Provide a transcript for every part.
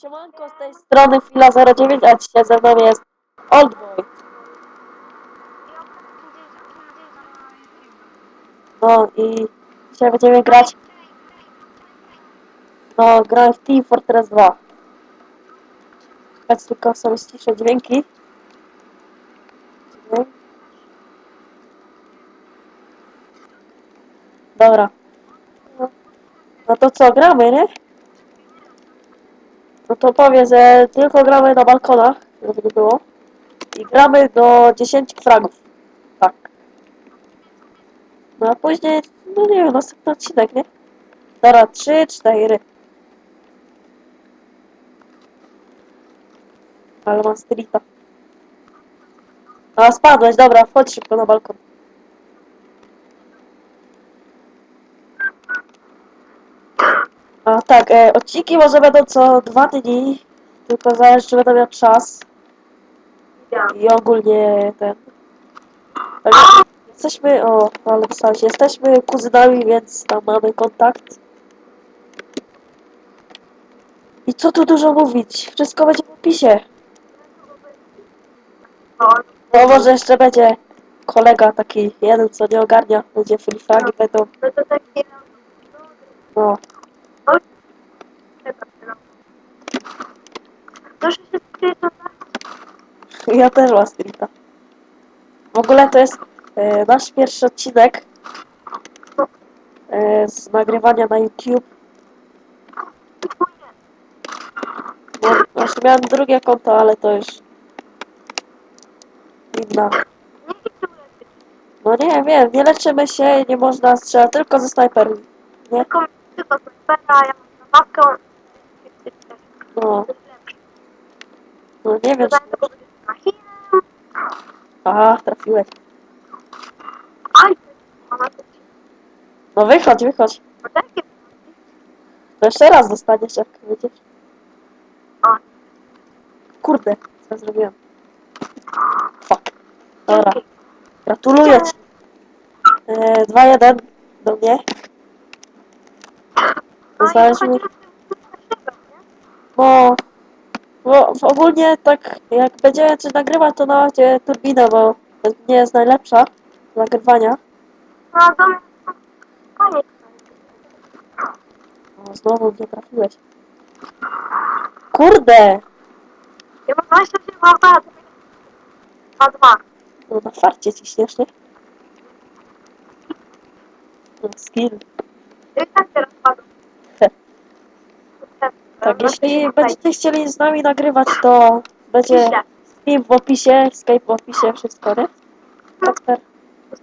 Siemanko, z tej strony Fila09, a dzisiaj ze mną jest Oldboy. No i dzisiaj będziemy grać, no grałem w Team Fortress 2. Teraz tylko sobie ściszę dźwięki. Dźwięk. Dobra. No, no to co, gramy, nie? No to powiem, że tylko gramy na balkonach, żeby było. I gramy do 10 fragów. Tak. No a później, no nie wiem, następny odcinek, nie? Dobra, 3, 4. Ale mam streeta. A spadłeś, dobra, wchodź szybko na balkon. A tak, e, odcinki może będą co dwa dni, tylko zależy czy będę miał czas i ogólnie ten. Ale jesteśmy, o, ale pisałeś, jesteśmy kuzynami, więc tam mamy kontakt. I co tu dużo mówić? Wszystko będzie w opisie. No może jeszcze będzie kolega taki jeden, co nie ogarnia, będzie free fragi będą, No to takie... no. Proszę się spierdolać. Ja też mam streeta. W ogóle to jest e, nasz pierwszy odcinek e, z nagrywania na YouTube. No, właśnie miałem drugie konto, ale to już inna. No nie wiem, nie leczymy się, nie można strzelać, tylko ze snajperem. Nie? Tylko, tylko snajpera, ja mam zabawkę. No. No nie wiem. Aha, trafiłeś. No wychodź, wychodź. No jeszcze raz dostaniesz, jak. A. Kurde, co ja zrobiłem? Fuck. Dobra, gratuluję ci. E, 2-1 do mnie. Nie? No, bo w ogólnie tak jak będziemy coś nagrywać, to na razie turbina, bo to nie jest najlepsza do nagrywania. No mnie... Koniec. O, znowu nie trafiłeś. Kurde! Ja mam 27 lat. 2-2. No na farcie ciśniesz, nie? No, skill. I tak teraz. Tak, jeśli będziecie chcieli z nami nagrywać, to będzie stream w opisie, Skype w opisie, wszystko, nie? Kasper?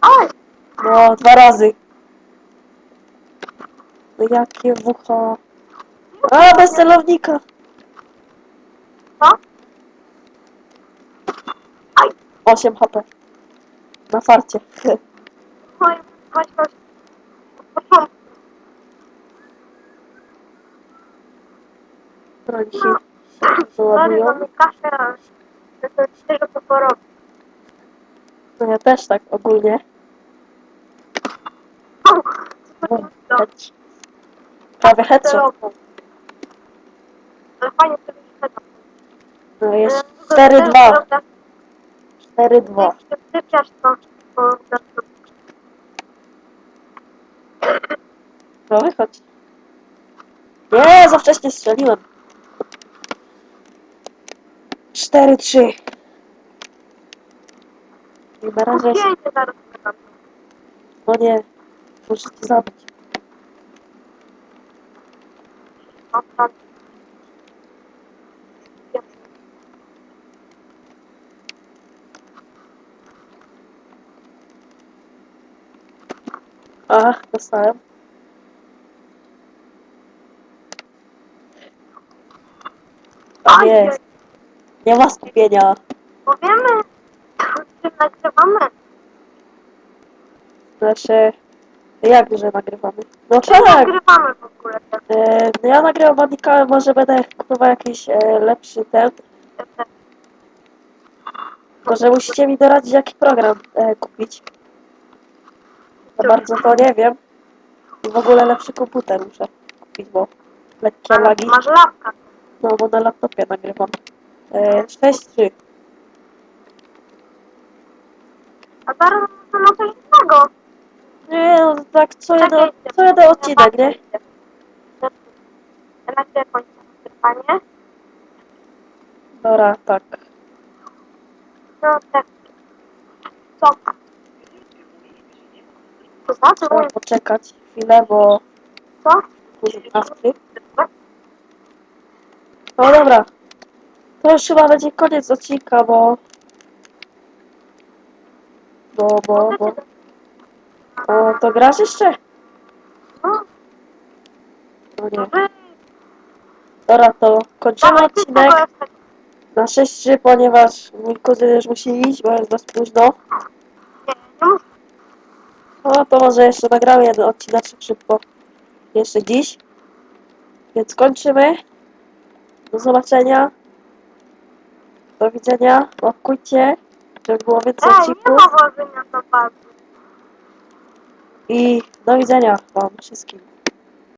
Oj, No, dwa razy. No jakie wucha. A, bez celownika. co? 8 HP. Na farcie. Oj, chodź, chodź. Broń się Sorry, wyładują. mamy kaszę, a to. No ja też tak ogólnie. No, headshot. Prawie headshot. Ale fajnie sobie się No jest 4-2. 4-2. Jak się sypiasz, to to to- No wychodź. Nie, za wcześnie strzeliłem. 4-3. I na razie... Zdjęcie zaraz podam. No nie. Muszę cię zabić. O, tak. Ach, dostałem. Tam Oj, jest. Nie ma skupienia. Powiemy, czym nagrywamy. Znaczy... Jak, że nagrywamy? No Czym tak. nagrywamy w ogóle? E, no ja nagrywam Bandika, ale może będę kupował jakiś e, lepszy ten. Może musicie mi doradzić jaki program e, kupić. Za bardzo to nie wiem. I w ogóle lepszy komputer muszę kupić, bo lekkie Ale lagi. Masz lapka. No, bo na laptopie nagrywam. E, 6-3. A teraz to na coś innego. Nie, no tak co jeden, co jeden odcinek, nie? Ja nagle kończę nagrywanie. Dobra, tak. No tak. Co? To znaczy, Trzeba poczekać chwilę, bo co? kuzyn Astry. No dobra. To już chyba będzie koniec odcinka, bo... Bo, bo, bo... O, to grasz jeszcze? No, No nie. Dobra, to kończymy odcinek na 6-3, ponieważ mój kuzyn już musi iść, bo jest dość późno. Muszę. No to może jeszcze nagramy jeden odcinek szybko. Jeszcze dziś. Więc kończymy. Do zobaczenia. Do widzenia. Łapkujcie, żeby było więcej Ej, nie odcinków. ma. I do widzenia wam wszystkim.